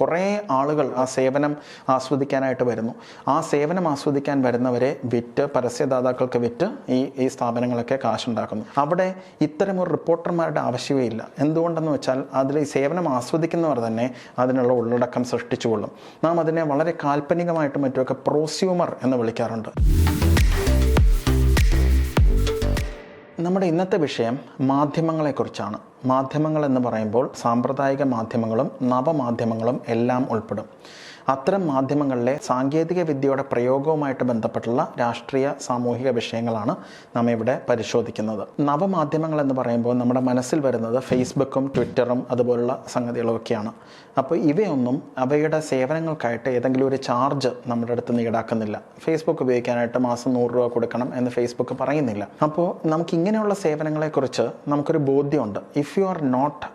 കുറേ ആളുകൾ ആ സേവനം ആസ്വദിക്കാനായിട്ട് വരുന്നു. ആ സേവനം ആസ്വദിക്കാൻ വരുന്നവരെ വിറ്റ് പരസ്യദാതാക്കൾക്ക് വിറ്റ് ഈ ഈ സ്ഥാപനങ്ങളൊക്കെ കാശുണ്ടാക്കുന്നു. അവിടെ ഇത്തരമൊരു റിപ്പോർട്ടർമാരുടെ ആവശ്യമേ ഇല്ല എന്തുകൊണ്ടെന്ന് വെച്ചാൽ അതിൽ ഈ സേവനം ആസ്വദിക്കുന്നവർ തന്നെ അതിനുള്ള ഉള്ളടക്കം സൃഷ്ടിച്ചുകൊള്ളും നാം അതിനെ വളരെ കാൽപ്പനികമായിട്ടും മറ്റുമൊക്കെ പ്രോസ്യൂമർ എന്ന് വിളിക്കാറുണ്ട്. നമ്മുടെ ഇന്നത്തെ വിഷയം മാധ്യമങ്ങളെക്കുറിച്ചാണ്. മാധ്യമങ്ങൾ എന്ന് പറയുമ്പോൾ സാമ്പ്രദായിക മാധ്യമങ്ങളും നവമാധ്യമങ്ങളും എല്ലാം ഉൾപ്പെടും. അത്തരം മാധ്യമങ്ങളിലെ സാങ്കേതിക വിദ്യയുടെ പ്രയോഗവുമായിട്ട് ബന്ധപ്പെട്ടുള്ള രാഷ്ട്രീയ സാമൂഹിക വിഷയങ്ങളാണ് നാം ഇവിടെ പരിശോധിക്കുന്നത്. നവമാധ്യമങ്ങൾ എന്ന് പറയുമ്പോൾ നമ്മുടെ മനസ്സിൽ വരുന്നത് ഫേസ്ബുക്കും ട്വിറ്ററും അതുപോലുള്ള സംഗതികളൊക്കെയാണ്. അപ്പോൾ ഇവയൊന്നും അവയുടെ സേവനങ്ങൾക്കായിട്ട് ഏതെങ്കിലും ഒരു ചാർജ് നമ്മുടെ അടുത്ത് നിന്ന് ഈടാക്കുന്നില്ല. ഫേസ്ബുക്ക് ഉപയോഗിക്കാനായിട്ട് മാസം നൂറ് രൂപ കൊടുക്കണം എന്ന് ഫേസ്ബുക്ക് പറയുന്നില്ല. അപ്പോൾ നമുക്ക് ഇങ്ങനെയുള്ള സേവനങ്ങളെക്കുറിച്ച് നമുക്കൊരു ബോധ്യമുണ്ട്. If you are not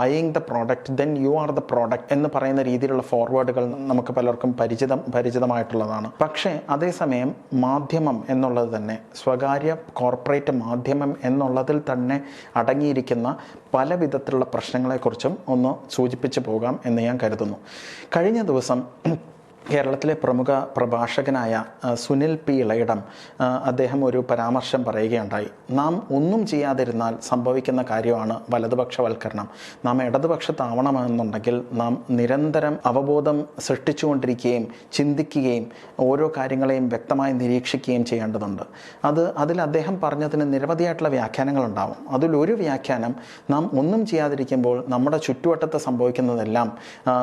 buying the product then you are the product എന്ന് പറയുന്ന രീതിയിലുള്ള ഫോർവേഡുകൾ നമുക്ക് പലർക്കും പരിചിതം പരിചിതമായിട്ടുള്ളതാണ്. പക്ഷേ അതേസമയം മാധ്യമം എന്നുള്ളത് തന്നെ സ്വകാര്യ കോർപ്പറേറ്റ് മാധ്യമം എന്നുള്ളതിൽ തന്നെ അടങ്ങിയിരിക്കുന്ന പല വിധത്തിലുള്ള പ്രശ്നങ്ങളെക്കുറിച്ചും ഒന്ന് സൂചിപ്പിച്ചു പോകാം എന്ന് ഞാൻ കരുതുന്നു. കഴിഞ്ഞ ദിവസം കേരളത്തിലെ പ്രമുഖ പ്രഭാഷകനായ സുനിൽ പി. ഇളയിടം അദ്ദേഹം ഒരു പരാമർശം പറയുകയുണ്ടായി. നാം ഒന്നും ചെയ്യാതിരുന്നാൽ സംഭവിക്കുന്ന കാര്യമാണ് വലതുപക്ഷവൽക്കരണം. നാം ഇടതുപക്ഷത്താവണമെന്നുണ്ടെങ്കിൽ നാം നിരന്തരം അവബോധം സൃഷ്ടിച്ചുകൊണ്ടിരിക്കുകയും ചിന്തിക്കുകയും ഓരോ കാര്യങ്ങളെയും വ്യക്തമായി നിരീക്ഷിക്കുകയും ചെയ്യേണ്ടതുണ്ട്. അത് അതിൽ അദ്ദേഹം പറഞ്ഞതിന് നിരവധിയായിട്ടുള്ള വ്യാഖ്യാനങ്ങളുണ്ടാവും. അതിലൊരു വ്യാഖ്യാനം നാം ഒന്നും ചെയ്യാതിരിക്കുമ്പോൾ നമ്മുടെ ചുറ്റുവട്ടത്ത് സംഭവിക്കുന്നതെല്ലാം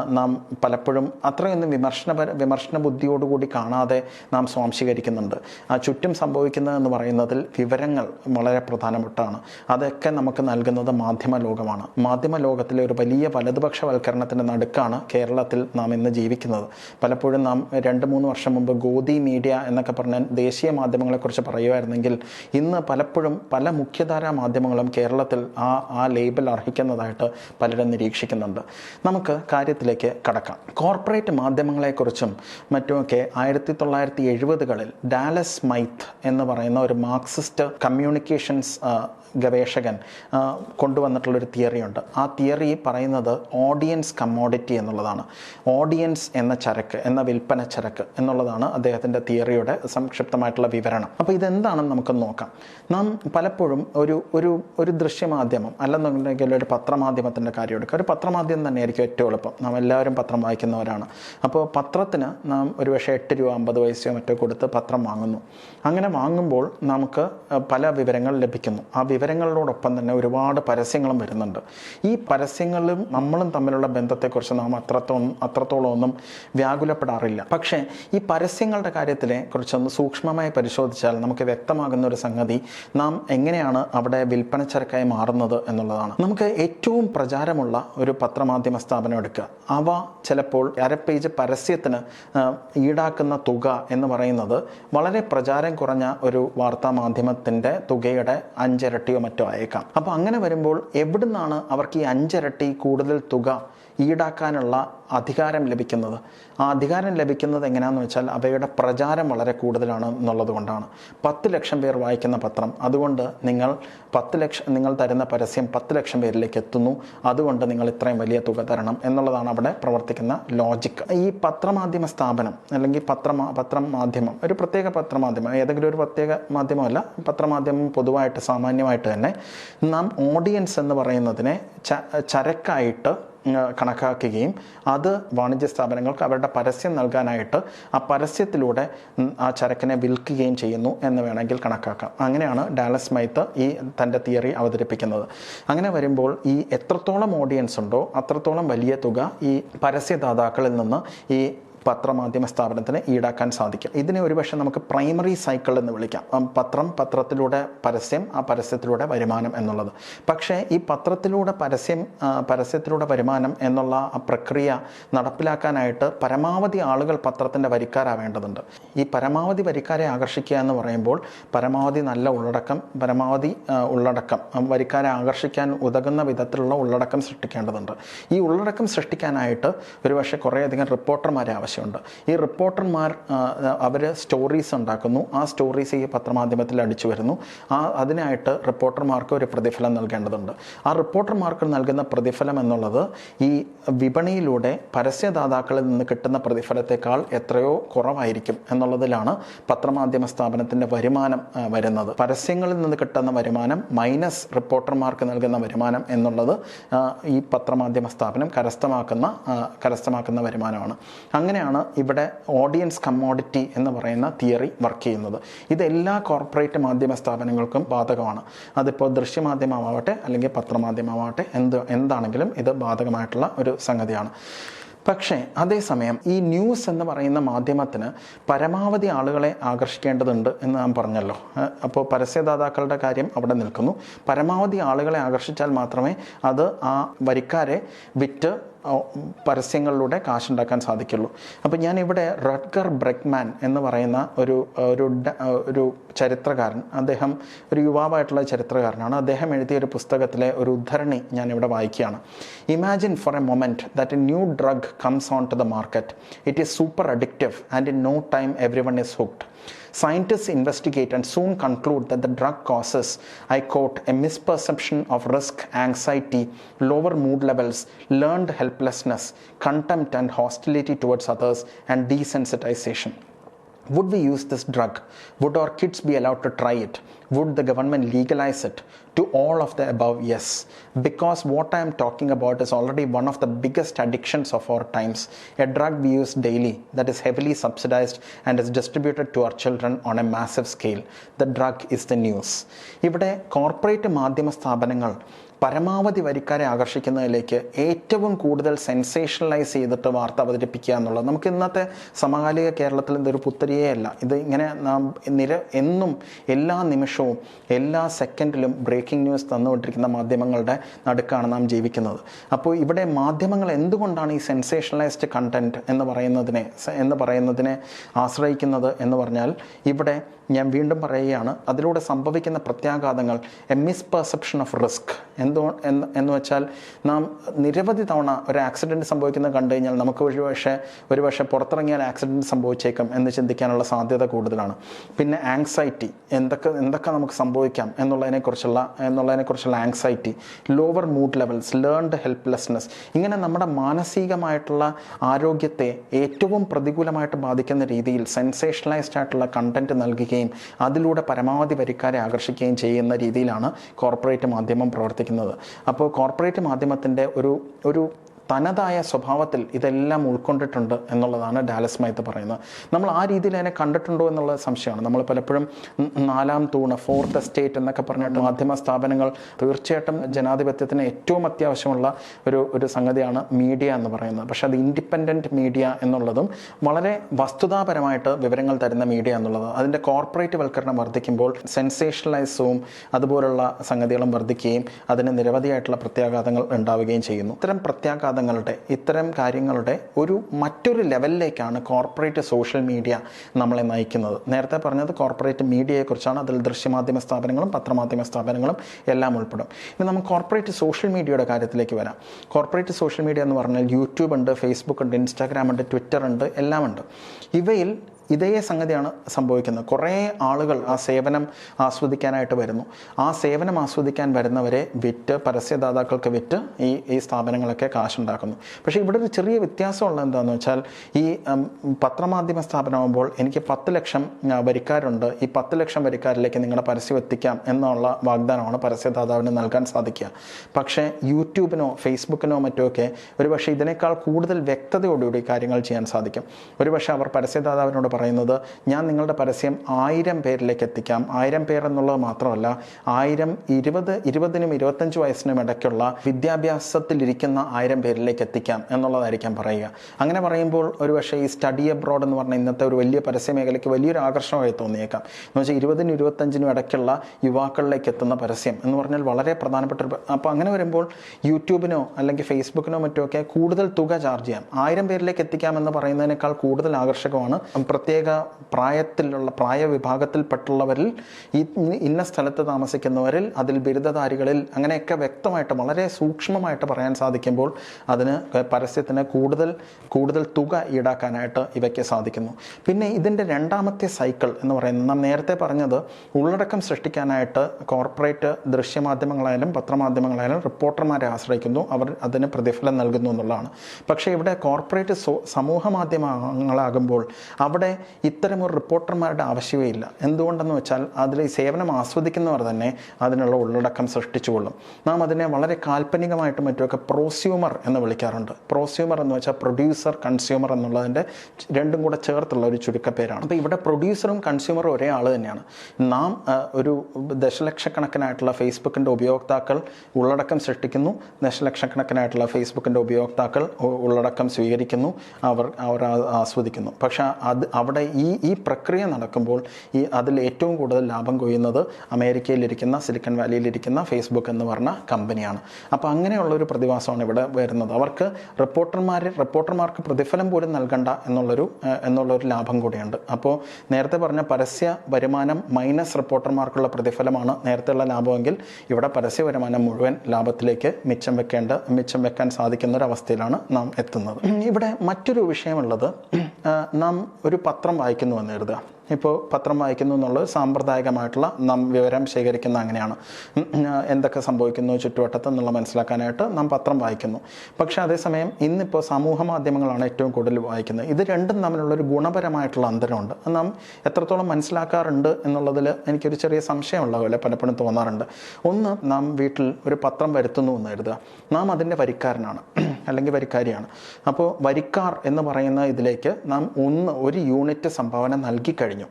നാം പലപ്പോഴും അത്രയൊന്നും വിമർശനപര വിമർശന ബുദ്ധിയോടുകൂടി കാണാതെ നാം സ്വാംശീകരിക്കുന്നുണ്ട്. ആ ചുറ്റും സംഭവിക്കുന്നതെന്ന് പറയുന്നതിൽ വിവരങ്ങൾ വളരെ പ്രധാനപ്പെട്ടാണ് അതൊക്കെ നമുക്ക് നൽകുന്നത് മാധ്യമ ലോകമാണ്. മാധ്യമ ലോകത്തിലെ ഒരു വലിയ വലതുപക്ഷവൽക്കരണത്തിന്റെ നടുക്കാണ് കേരളത്തിൽ നാം ഇന്ന് ജീവിക്കുന്നത്. പലപ്പോഴും നാം രണ്ട് മൂന്ന് വർഷം മുമ്പ് ഗോദി മീഡിയ എന്നൊക്കെ പറഞ്ഞാൽ ദേശീയ മാധ്യമങ്ങളെക്കുറിച്ച് പറയുമായിരുന്നെങ്കിൽ ഇന്ന് പലപ്പോഴും പല മുഖ്യധാരാ മാധ്യമങ്ങളും കേരളത്തിൽ ആ ആ ലേബൽ അർഹിക്കുന്നതായിട്ട് പലരും നിരീക്ഷിക്കുന്നുണ്ട്. നമുക്ക് കാര്യത്തിലേക്ക് കടക്കാം. കോർപ്പറേറ്റ് മാധ്യമങ്ങളെക്കുറിച്ചും മറ്റുമൊക്കെ ആയിരത്തി തൊള്ളായിരത്തി എഴുപതുകളിൽ ഡാലസ് മൈത്ത് എന്ന് പറയുന്ന ഒരു മാർക്സിസ്റ്റ് കമ്മ്യൂണിക്കേഷൻസ് ഗവേഷകൻ കൊണ്ടുവന്നിട്ടുള്ളൊരു തിയറിയുണ്ട്. ആ തിയറി പറയുന്നത് ഓഡിയൻസ് കമ്മോഡിറ്റി എന്നുള്ളതാണ്. ഓഡിയൻസ് എന്ന ചരക്ക് എന്ന വിൽപ്പന ചരക്ക് എന്നുള്ളതാണ് അദ്ദേഹത്തിന്റെ തിയറിയുടെ സംക്ഷിപ്തമായിട്ടുള്ള വിവരണം. അപ്പോൾ ഇതെന്താണെന്ന് നമുക്ക് നോക്കാം. നാം പലപ്പോഴും ഒരു ഒരു ഒരു ദൃശ്യമാധ്യമം അല്ലെന്നുണ്ടെങ്കിൽ ഒരു പത്രമാധ്യമത്തിന്റെ കാര്യം എടുക്കുക ഒരു പത്രമാധ്യമം തന്നെയായിരിക്കും ഏറ്റവും എളുപ്പം. നാം എല്ലാവരും പത്രം വായിക്കുന്നവരാണ്. അപ്പോൾ പത്രത്തിന് നാം ഒരു പക്ഷേ എട്ട് രൂപ അമ്പത് പൈസയോ മറ്റോ കൊടുത്ത് പത്രം വാങ്ങുന്നു. അങ്ങനെ വാങ്ങുമ്പോൾ നമുക്ക് പല വിവരങ്ങൾ ലഭിക്കുന്നു. ആ വിവരങ്ങളോടൊപ്പം തന്നെ ഒരുപാട് പരസ്യങ്ങളും വരുന്നുണ്ട്. ഈ പരസ്യങ്ങളും നമ്മളും തമ്മിലുള്ള ബന്ധത്തെക്കുറിച്ച് നാം അത്രത്തോളം അത്രത്തോളം ഒന്നും വ്യാകുലപ്പെടാറില്ല. പക്ഷേ ഈ പരസ്യങ്ങളുടെ കാര്യത്തിലെ കുറിച്ചൊന്ന് സൂക്ഷ്മമായി പരിശോധിച്ചാൽ നമുക്ക് വ്യക്തമാകുന്ന ഒരു സംഗതി നാം എങ്ങനെയാണ് അവിടെ വിൽപ്പന ചരക്കായി മാറുന്നത് എന്നുള്ളതാണ്. നമുക്ക് ഏറ്റവും പ്രചാരമുള്ള ഒരു പത്രമാധ്യമ സ്ഥാപനം എടുക്കുക. അവ ചിലപ്പോൾ അര പേജ് പരസ്യത്തിന് ഈടാക്കുന്ന തുക എന്ന് പറയുന്നത് വളരെ പ്രചാരം കുറഞ്ഞ ഒരു വാർത്താ മാധ്യമത്തിന്റെ തുകയുടെ അഞ്ചിരട്ടിയോ മറ്റോ അയക്കാം അപ്പോൾ അങ്ങനെ വരുമ്പോൾ എവിടുന്നാണ് അവർക്ക് ഈ അഞ്ചിരട്ടി കൂടുതൽ തുക ഈടാക്കാനുള്ള അധികാരം ലഭിക്കുന്നത്. ആ അധികാരം ലഭിക്കുന്നത് എങ്ങനെയാണെന്ന് വെച്ചാൽ അവയുടെ പ്രചാരം വളരെ കൂടുതലാണ് എന്നുള്ളത് കൊണ്ടാണ്. പത്ത് ലക്ഷം പേർ വായിക്കുന്ന പത്രം. അതുകൊണ്ട് നിങ്ങൾ പത്ത് ലക്ഷം നിങ്ങൾ തരുന്ന പരസ്യം പത്ത് ലക്ഷം പേരിലേക്ക് എത്തുന്നു. അതുകൊണ്ട് നിങ്ങൾ ഇത്രയും വലിയ തുക തരണം എന്നുള്ളതാണ് അവിടെ പ്രവർത്തിക്കുന്ന ലോജിക്ക് ഈ പത്രമാധ്യമ സ്ഥാപനം അല്ലെങ്കിൽ പത്ര പത്രം മാധ്യമം ഒരു പ്രത്യേക പത്രമാധ്യമം ഏതെങ്കിലും ഒരു പ്രത്യേക മാധ്യമമല്ല പത്രമാധ്യമം പൊതുവായിട്ട് സാമാന്യമായിട്ട് തന്നെ നാം ഓഡിയൻസ് എന്ന് പറയുന്നതിനെ ചരക്കായിട്ട് കണക്കാക്കുകയും അത് വാണിജ്യ സ്ഥാപനങ്ങൾക്ക് അവരുടെ പരസ്യം നൽകാനായിട്ട് ആ പരസ്യത്തിലൂടെ ആ ചരക്കിനെ വിൽക്കുകയും ചെയ്യുന്നു എന്ന് വേണമെങ്കിൽ കണക്കാക്കാം. അങ്ങനെയാണ് ഡാലസ് മൈത്ത് ഈ തന്റെ തിയറി അവതരിപ്പിക്കുന്നത്. അങ്ങനെ വരുമ്പോൾ ഈ എത്രത്തോളം ഓഡിയൻസ് ഉണ്ടോ അത്രത്തോളം വലിയ തുക ഈ പരസ്യദാതാക്കളിൽ നിന്ന് ഈ പത്രമാധ്യമ സ്ഥാപനത്തിന് ഈടാക്കാൻ സാധിക്കും. ഇതിനെ ഒരുപക്ഷെ നമുക്ക് പ്രൈമറി സൈക്കിൾ എന്ന് വിളിക്കാം. പത്രം പത്രത്തിലൂടെ പരസ്യം ആ പരസ്യത്തിലൂടെ വരുമാനം എന്നുള്ളത്. പക്ഷേ ഈ പത്രത്തിലൂടെ പരസ്യം പരസ്യത്തിലൂടെ വരുമാനം എന്നുള്ള ആ പ്രക്രിയ നടപ്പിലാക്കാനായിട്ട് പരമാവധി ആളുകൾ പത്രത്തിന്റെ വരിക്കാരാവേണ്ടതുണ്ട് ഈ പരമാവധി വരിക്കാരെ ആകർഷിക്കുക എന്ന് പറയുമ്പോൾ പരമാവധി നല്ല ഉള്ളടക്കം പരമാവധി ഉള്ളടക്കം വരിക്കാരെ ആകർഷിക്കാൻ ഉതകുന്ന വിധത്തിലുള്ള ഉള്ളടക്കം സൃഷ്ടിക്കേണ്ടതുണ്ട്. ഈ ഉള്ളടക്കം സൃഷ്ടിക്കാനായിട്ട് ഒരുപക്ഷെ കുറേയധികം റിപ്പോർട്ടർമാരെ ആവശ്യമുണ്ട്. ആവശ്യമുണ്ട്. ഈ റിപ്പോർട്ടർമാർ അവർ സ്റ്റോറീസ് ഉണ്ടാക്കുന്നു. ആ സ്റ്റോറീസ് ഈ പത്രമാധ്യമത്തിൽ അടിച്ചു വരുന്നു. ആ അതിനായിട്ട് റിപ്പോർട്ടർമാർക്ക് ഒരു പ്രതിഫലം നൽകേണ്ടതുണ്ട്. ആ റിപ്പോർട്ടർമാർക്ക് നൽകുന്ന പ്രതിഫലം എന്നുള്ളത് ഈ വിപണിയിലൂടെ പരസ്യദാതാക്കളിൽ നിന്ന് കിട്ടുന്ന പ്രതിഫലത്തേക്കാൾ എത്രയോ കുറവായിരിക്കും എന്നുള്ളതിലാണ് പത്രമാധ്യമ സ്ഥാപനത്തിന്റെ വരുമാനം വരുന്നത്. പരസ്യങ്ങളിൽ നിന്ന് കിട്ടുന്ന വരുമാനം മൈനസ് റിപ്പോർട്ടർമാർക്ക് നൽകുന്ന വരുമാനം എന്നുള്ളത് ഈ പത്രമാധ്യമ സ്ഥാപനം കരസ്ഥമാക്കുന്ന കരസ്ഥമാക്കുന്ന വരുമാനമാണ്. അങ്ങനെയാണ് ഇവിടെ ഓഡിയൻസ് കമ്മോഡിറ്റി എന്ന് പറയുന്ന തിയറി വർക്ക് ചെയ്യുന്നത്. ഇത് എല്ലാ കോർപ്പറേറ്റ് മാധ്യമ സ്ഥാപനങ്ങൾക്കും ബാധകമാണ്. അതിപ്പോൾ ദൃശ്യമാധ്യമമാവട്ടെ അല്ലെങ്കിൽ പത്രമാധ്യമമാവട്ടെ എന്ത് എന്താണെങ്കിലും ഇത് ബാധകമായിട്ടുള്ള ഒരു സംഗതിയാണ്. പക്ഷേ അതേസമയം ഈ ന്യൂസ് എന്ന് പറയുന്ന മാധ്യമത്തിന് പരമാവധി ആളുകളെ ആകർഷിക്കേണ്ടതുണ്ട് എന്ന് ഞാൻ പറഞ്ഞല്ലോ. അപ്പോൾ പരസ്യദാതാക്കളുടെ കാര്യം അവിടെ നിൽക്കുന്നു. പരമാവധി ആളുകളെ ആകർഷിച്ചാൽ മാത്രമേ അത് ആ വരിക്കാരെ വിറ്റ് പരസ്യങ്ങളിലൂടെ കാശുണ്ടാക്കാൻ സാധിക്കുള്ളൂ. അപ്പോൾ ഞാനിവിടെ റഡ്ഗർ ബ്രെക്മാൻ എന്ന് പറയുന്ന ഒരു ഒരു ഒരു ചരിത്രകാരൻ അദ്ദേഹം ഒരു യുവാവായിട്ടുള്ള ചരിത്രകാരനാണ്. അദ്ദേഹം എഴുതിയ ഒരു പുസ്തകത്തിലെ ഒരു ഉദ്ധരണി ഞാനിവിടെ വായിക്കുകയാണ്. Imagine for a moment that a new drug comes on to the market it is super addictive and in no time everyone is hooked Scientists investigate and soon conclude that the drug causes, I quote, a misperception of risk, anxiety, lower mood levels, learned helplessness, contempt and hostility towards others, and desensitization. Would we use this drug? Would our kids be allowed to try it? Would the government legalize it? To all of the above, yes. Because what I am talking about is already one of the biggest addictions of our times. A drug we use daily that is heavily subsidized and is distributed to our children on a massive scale. The drug is the news. ഇവിടെ corporate മാധ്യമ സ്ഥാപനങ്ങൾ പരമാവധി വരിക്കാരെ ആകർഷിക്കുന്നതിലേക്ക് ഏറ്റവും കൂടുതൽ sensationalise ചെയ്തിട്ട് വാർത്ത അവതരിപ്പിക്കുക എന്നുള്ളത്. നമുക്ക് ഇന്നത്തെ സമകാലിക കേരളത്തിൽ ഇതൊരു പുത്തരിയേ അല്ല. ഇത് ഇങ്ങനെ നാം നിര എന്നും എല്ലാ നിമിഷവും എല്ലാ സെക്കൻഡിലും ബ്രേക്കിംഗ് ന്യൂസ് തന്നുകൊണ്ടിരിക്കുന്ന മാധ്യമങ്ങളുടെ നടുക്കാണ് നാം ജീവിക്കുന്നത്. അപ്പോൾ ഇവിടെ മാധ്യമങ്ങൾ എന്തുകൊണ്ടാണ് ഈ സെൻസേഷണലൈസ്ഡ് കണ്ടന്റ് എന്ന് പറയുന്നതിനെ എന്ന് പറയുന്നതിനെ ആശ്രയിക്കുന്നത് എന്ന് പറഞ്ഞാൽ ഇവിടെ ഞാൻ വീണ്ടും പറയുകയാണ് അതിലൂടെ സംഭവിക്കുന്ന പ്രത്യാഘാതങ്ങൾ a misperception of risk എന്തോ എന്ന് വെച്ചാൽ നാം നിരവധി തവണ ഒരു ആക്സിഡന്റ് സംഭവിക്കുന്നത് കണ്ടു കഴിഞ്ഞാൽ നമുക്ക് ഒരു പക്ഷേ ഒരു പക്ഷേ പുറത്തിറങ്ങിയാൽ ആക്സിഡന്റ് സംഭവിച്ചേക്കും എന്ന് ചിന്തിക്കാനുള്ള സാധ്യത കൂടുതലാണ്. പിന്നെ ആങ്സൈറ്റി എന്തൊക്കെ എന്തൊക്കെ നമുക്ക് സംഭവിക്കാം എന്നുള്ളതിനെക്കുറിച്ചുള്ള എന്നുള്ളതിനെക്കുറിച്ചുള്ള anxiety lower mood levels learned helplessness ഇങ്ങനെ നമ്മുടെ മാനസികമായിട്ടുള്ള ആരോഗ്യത്തെ ഏറ്റവും പ്രതികൂലമായിട്ട് ബാധിക്കുന്ന രീതിയിൽ സെൻസേഷണലൈസ്ഡ് ആയിട്ടുള്ള കണ്ടന്റ് നൽകുകയും അതിലൂടെ പരമാവധി വരിക്കാരെ ആകർഷിക്കുകയും ചെയ്യുന്ന രീതിയിലാണ് കോർപ്പറേറ്റ് മാധ്യമം പ്രവർത്തിക്കുന്നത്. അപ്പോൾ കോർപ്പറേറ്റ് മാധ്യമത്തിന്റെ ഒരു ഒരു തനതായ സ്വഭാവത്തിൽ ഇതെല്ലാം ഉൾക്കൊണ്ടിട്ടുണ്ട് എന്നുള്ളതാണ് ഡാലസ് മൈത്ത് പറയുന്നത്. നമ്മൾ ആ രീതിയിൽ അതിനെ കണ്ടിട്ടുണ്ടോ എന്നുള്ള സംശയമാണ്. നമ്മൾ പലപ്പോഴും നാലാം തൂണ് ഫോർത്ത് എസ്റ്റേറ്റ് എന്നൊക്കെ പറഞ്ഞിട്ട് മാധ്യമ സ്ഥാപനങ്ങൾ തീർച്ചയായിട്ടും ജനാധിപത്യത്തിന് ഏറ്റവും അത്യാവശ്യമുള്ള ഒരു ഒരു സംഗതിയാണ് മീഡിയ എന്ന് പറയുന്നത്. പക്ഷെ അത് ഇൻഡിപെൻഡന്റ് മീഡിയ എന്നുള്ളതും വളരെ വസ്തുതാപരമായിട്ട് വിവരങ്ങൾ തരുന്ന മീഡിയ എന്നുള്ളത് അതിന്റെ കോർപ്പറേറ്റ് വൽക്കരണം വർദ്ധിക്കുമ്പോൾ സെൻസേഷണലൈസവും അതുപോലുള്ള സംഗതികളും വർദ്ധിക്കുകയും അതിന് നിരവധിയായിട്ടുള്ള പ്രത്യാഘാതങ്ങൾ ഉണ്ടാവുകയും ചെയ്യുന്നു. ഇത്തരം പ്രത്യാഘാതങ്ങളുടെ ഇത്തരം കാര്യങ്ങളുടെ ഒരു മറ്റൊരു ലെവലിലേക്കാണ് കോർപ്പറേറ്റ് സോഷ്യൽ മീഡിയ നമ്മളെ നയിക്കുന്നത്. നേരത്തെ പറഞ്ഞത് കോർപ്പറേറ്റ് മീഡിയയെക്കുറിച്ചാണ്. അതിൽ ദൃശ്യമാധ്യമ സ്ഥാപനങ്ങളും പത്രമാധ്യമ സ്ഥാപനങ്ങളും എല്ലാം ഉൾപ്പെടും. ഇനി നമുക്ക് കോർപ്പറേറ്റ് സോഷ്യൽ മീഡിയയുടെ കാര്യത്തിലേക്ക് വരാം. കോർപ്പറേറ്റ് സോഷ്യൽ മീഡിയ എന്ന് പറഞ്ഞാൽ യൂട്യൂബ് ഉണ്ട് ഫേസ്ബുക്ക് ഉണ്ട് ഇൻസ്റ്റാഗ്രാം ഉണ്ട് ട്വിറ്റർ ഉണ്ട് എല്ലാം ഉണ്ട് ഇവയിൽ ഇതേ സംഗതിയാണ് സംഭവിക്കുന്നത്. കുറേ ആളുകൾ ആ സേവനം ആസ്വദിക്കാനായിട്ട് വരുന്നു. ആ സേവനം ആസ്വദിക്കാൻ വരുന്നവരെ വിറ്റ് പരസ്യദാതാക്കൾക്ക് വിറ്റ് ഈ ഈ സ്ഥാപനങ്ങളൊക്കെ കാശുണ്ടാക്കുന്നു. പക്ഷേ ഇവിടെ ഒരു ചെറിയ വ്യത്യാസമുള്ളത് എന്താണെന്ന് വെച്ചാൽ ഈ പത്രമാധ്യമ സ്ഥാപനമാകുമ്പോൾ എനിക്ക് പത്ത് ലക്ഷം വരിക്കാരുണ്ട്. ഈ പത്ത് ലക്ഷം വരിക്കാരിലേക്ക് നിങ്ങളുടെ പരസ്യം എത്തിക്കാം എന്നുള്ള വാഗ്ദാനമാണ് പരസ്യദാതാവിന് നൽകാൻ സാധിക്കുക. പക്ഷേ യൂട്യൂബിനോ ഫേസ്ബുക്കിനോ മറ്റോ ഒക്കെ ഒരുപക്ഷെ ഇതിനേക്കാൾ കൂടുതൽ വ്യക്തതയോടുകൂടി കാര്യങ്ങൾ ചെയ്യാൻ സാധിക്കും. ഒരുപക്ഷെ അവർ പരസ്യദാതാവിനോട് പറയുന്നത് ഞാൻ നിങ്ങളുടെ പരസ്യം ആയിരം പേരിലേക്ക് എത്തിക്കാം. ആയിരം പേർ എന്നുള്ളത് മാത്രമല്ല ആയിരം ഇരുപത് ഇരുപതിനും ഇരുപത്തഞ്ച് വയസ്സിനും ഇടയ്ക്കുള്ള വിദ്യാഭ്യാസത്തിലിരിക്കുന്ന ആയിരം പേരിലേക്ക് എത്തിക്കാം എന്നുള്ളതായിരിക്കാം പറയുക. അങ്ങനെ പറയുമ്പോൾ ഒരുപക്ഷെ ഈ സ്റ്റഡി അബ്രോഡ് എന്ന് പറഞ്ഞ ഇന്നത്തെ ഒരു വലിയ പരസ്യ മേഖലയ്ക്ക് വലിയൊരു ആകർഷണമായി തോന്നിയേക്കാം. എന്ന് വെച്ചാൽ ഇരുപതിനും ഇരുപത്തഞ്ചിനും ഇടയ്ക്കുള്ള യുവാക്കളിലേക്ക് എത്തുന്ന പരസ്യം എന്ന് പറഞ്ഞാൽ വളരെ പ്രധാനപ്പെട്ട ഒരു അപ്പോൾ അങ്ങനെ വരുമ്പോൾ യൂട്യൂബിനോ അല്ലെങ്കിൽ ഫേസ്ബുക്കിനോ മറ്റോ ഒക്കെ കൂടുതൽ തുക ചാർജ് ചെയ്യാം. ആയിരം പേരിലേക്ക് എത്തിക്കാം എന്ന് പറയുന്നതിനേക്കാൾ കൂടുതൽ ആകർഷകമാണ് പ്രായത്തിലുള്ള പ്രായ വിഭാഗത്തിൽപ്പെട്ടുള്ളവരിൽ ഈ ഇന്ന സ്ഥലത്ത് താമസിക്കുന്നവരിൽ അതിൽ ബിരുദധാരികളിൽ അങ്ങനെയൊക്കെ വ്യക്തമായിട്ട് വളരെ സൂക്ഷ്മമായിട്ട് പറയാൻ സാധിക്കുമ്പോൾ അതിന് പരസ്യത്തിന് കൂടുതൽ കൂടുതൽ തുക ഈടാക്കാനായിട്ട് ഇവയ്ക്ക് സാധിക്കുന്നു. പിന്നെ ഇതിന്റെ രണ്ടാമത്തെ സൈക്കിൾ എന്ന് പറയുന്നത് നാം നേരത്തെ പറഞ്ഞത് ഉള്ളടക്കം സൃഷ്ടിക്കാനായിട്ട് കോർപ്പറേറ്റ് ദൃശ്യമാധ്യമങ്ങളായാലും പത്രമാധ്യമങ്ങളായാലും റിപ്പോർട്ടർമാരെ ആശ്രയിക്കുന്നു. അവർ അതിന് പ്രതിഫലം നൽകുന്നു എന്നുള്ളതാണ്. പക്ഷേ ഇവിടെ കോർപ്പറേറ്റ് സമൂഹ മാധ്യമങ്ങളാകുമ്പോൾ അവിടെ ഇത്തരമൊരു റിപ്പോർട്ടർമാരുടെ ആവശ്യമേ ഇല്ല എന്തുകൊണ്ടെന്ന് വെച്ചാൽ അതിൽ ഈ സേവനം ആസ്വദിക്കുന്നവർ തന്നെ അതിനുള്ള ഉള്ളടക്കം സൃഷ്ടിച്ചുകൊള്ളും നാം അതിനെ വളരെ കാൽപ്പനികമായിട്ടും മറ്റുമൊക്കെ പ്രോസ്യൂമർ എന്ന് വിളിക്കാറുണ്ട്. പ്രോസ്യൂമർ എന്ന് വെച്ചാൽ പ്രൊഡ്യൂസർ കൺസ്യൂമർ എന്നുള്ളതിന്റെ രണ്ടും കൂടെ ചേർത്തുള്ള ഒരു ചുരുക്കപ്പേരാണ്. അപ്പോൾ ഇവിടെ പ്രൊഡ്യൂസറും കൺസ്യൂമറും ഒരേ ആൾ തന്നെയാണ്. നാം ഒരു ദശലക്ഷക്കണക്കിനായിട്ടുള്ള ഫേസ്ബുക്കിന്റെ ഉപയോക്താക്കൾ ഉള്ളടക്കം സൃഷ്ടിക്കുന്നു. ദശലക്ഷക്കണക്കിനായിട്ടുള്ള ഫേസ്ബുക്കിന്റെ ഉപയോക്താക്കൾ ഉള്ളടക്കം സ്വീകരിക്കുന്നു. അവർ അവർ ആസ്വദിക്കുന്നു. പക്ഷേ അത് അവിടെ ഈ ഈ പ്രക്രിയ നടക്കുമ്പോൾ ഈ അതിൽ ഏറ്റവും കൂടുതൽ ലാഭം കൊയ്യുന്നത് അമേരിക്കയിലിരിക്കുന്ന സിലിക്കൺ വാലിയിലിരിക്കുന്ന ഫേസ്ബുക്ക് എന്ന് പറഞ്ഞ കമ്പനിയാണ്. അപ്പോൾ അങ്ങനെയുള്ള ഒരു പ്രതിഭാസമാണ് ഇവിടെ വരുന്നത്. അവർക്ക് റിപ്പോർട്ടർമാർ റിപ്പോർട്ടർമാർക്ക് പ്രതിഫലം പോലും നൽകണ്ട എന്നുള്ളൊരു എന്നുള്ളൊരു ലാഭം കൂടിയുണ്ട്. അപ്പോൾ നേരത്തെ പറഞ്ഞ പരസ്യ വരുമാനം മൈനസ് റിപ്പോർട്ടർമാർക്കുള്ള പ്രതിഫലമാണ് നേരത്തെയുള്ള ലാഭമെങ്കിൽ ഇവിടെ പരസ്യ വരുമാനം മുഴുവൻ ലാഭത്തിലേക്ക് മിച്ചം വെക്കേണ്ട മിച്ചം വെക്കാൻ സാധിക്കുന്ന ഒരു അവസ്ഥയിലാണ് നാം എത്തുന്നത്. ഇവിടെ മറ്റൊരു വിഷയമുള്ളത് നാം ഒരു പത്രം വായിക്കുന്നു എന്ന് കരുതുക. ഇപ്പോൾ പത്രം വായിക്കുന്നു എന്നുള്ളത് സാമ്പ്രദായികമായിട്ടുള്ള നാം വിവരം ശേഖരിക്കുന്ന അങ്ങനെയാണ്. എന്തൊക്കെ സംഭവിക്കുന്നു ചുറ്റുവട്ടത്ത് എന്നുള്ള മനസ്സിലാക്കാനായിട്ട് നാം പത്രം വായിക്കുന്നു. പക്ഷേ അതേസമയം ഇന്നിപ്പോൾ സമൂഹ മാധ്യമങ്ങളാണ് ഏറ്റവും കൂടുതൽ വായിക്കുന്നത്. ഇത് രണ്ടും തമ്മിലുള്ളൊരു ഗുണപരമായിട്ടുള്ള അന്തരമുണ്ട്. അത് നാം എത്രത്തോളം മനസ്സിലാക്കാറുണ്ട് എന്നുള്ളതിൽ എനിക്കൊരു ചെറിയ സംശയമുള്ള പോലെ പലപ്പോഴും തോന്നാറുണ്ട്. ഒന്ന് നാം വീട്ടിൽ ഒരു പത്രം വരുത്തുന്നു എന്ന് കരുതുക. നാം അതിന്റെ വരിക്കാരനാണ്. അല്ലെങ്കിൽ വരിക്കാരിയാണ്. അപ്പോൾ വരിക്കാർ എന്ന് പറയുന്ന ഇതിലേക്ക് നാം ഒന്ന് ഒരു യൂണിറ്റ് സംഭാവന നൽകി കഴിഞ്ഞു.